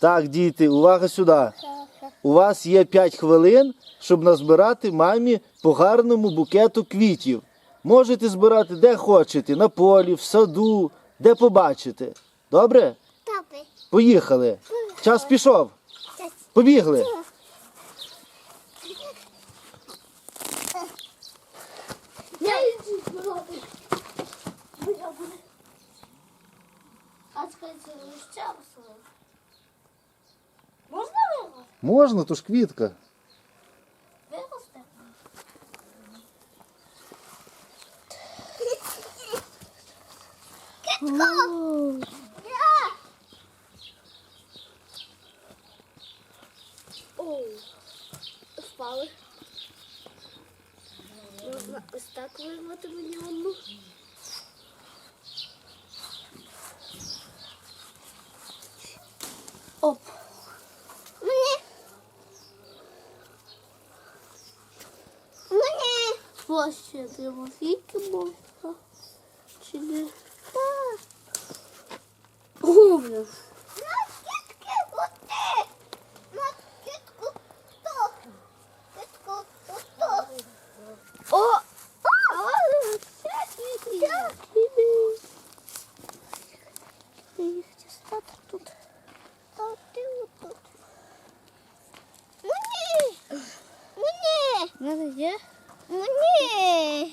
Так, діти, увага сюди. У вас є 5 хвилин, щоб назбирати мамі по гарному букету квітів. Можете збирати де хочете, на полі, в саду, де побачите. Добре? Добре. Поїхали. Час пішов. Побігли. Я иди зробити. А скажи, що? Можна вирости? Можна, то ж квітка. Вирости? Китко! Я! Оу, впали. Можна ось так вирвати мені одну. Оп. Мені. Мені. Ось ще треба скільки можна. Чи не? Так. О, блін. На кітки оте. На кітку хто? Кітку хто? О! А, всякі Я Мені! Є.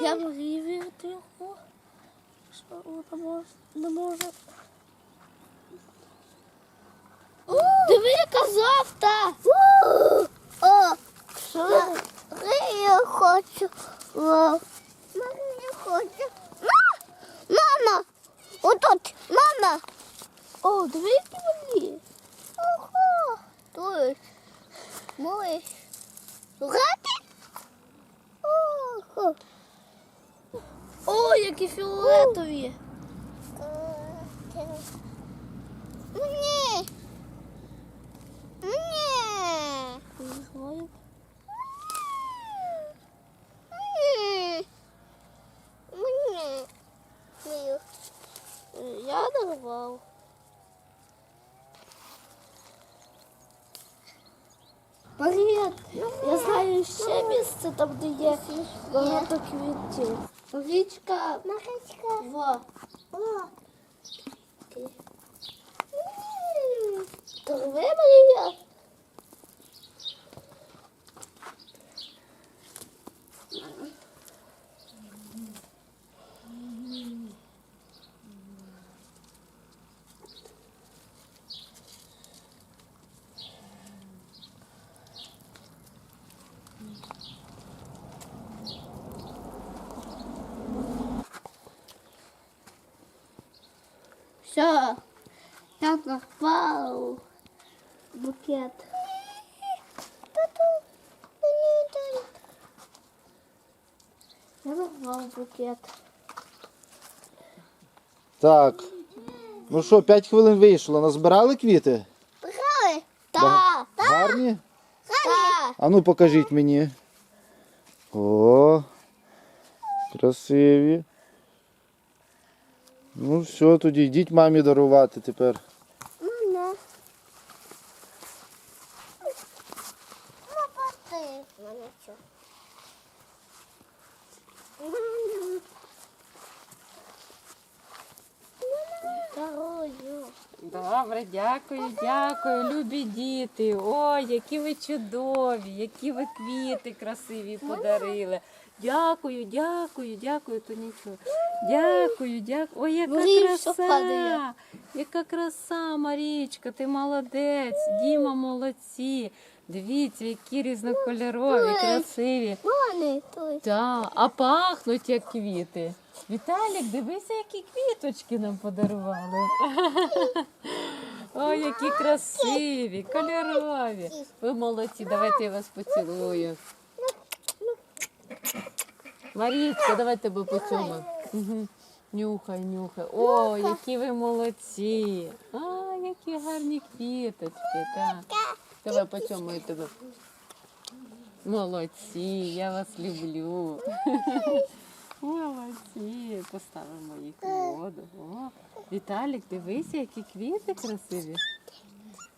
Мені! Мені! Я її вірити його. Що вона не може. Диви, яка завта! Що? Я хочу. Мама, я хочу. Ма! Мама! Отут! Мама! О, диви, які вони. Ого! Тут. Мой. Ого! О, які фіолетові. Мені! Мені! Не знаю. Мені! Мені! Мені! Е, Я нарвав. Привіт! Я знаю ще місце там, де є багато квітів. Річка. Во. Торви, Марія. Все, я нарвав букет. Тату! Мені дай! Я нарвав букет. Так. Ну що, 5 хвилин вийшло. Назбирали квіти? Брали! Та, Гарні? та. А ну покажіть мені. О, красиві. Ну все, тоді йдіть мамі дарувати тепер. Мама. Мама, ти. Мене що? Добре, дякую, дякую, любі діти. Ой, які ви чудові, які ви квіти красиві подарили. Дякую, дякую, дякую, то нічого. Дякую, дякую. Ой, яка Марія, краса! Яка краса, Марічка, ти молодець, Діма молодці. Дивіться, які різнокольорові, красиві. Вони тут. Так, а пахнуть як квіти. Віталік, дивися, які квіточки нам подарували. Ой, які красиві, кольорові. Ви молодці, давайте я вас поцілую. Марічка, давай тебе поцілую. Угу. Нюхай, нюхай. О, які ви молодці. А, які гарні квіточки. Так. Давай і тебе. Молодці, я вас люблю. Молодці. Поставимо їх у воду. О, Віталік, дивися, які квіти красиві.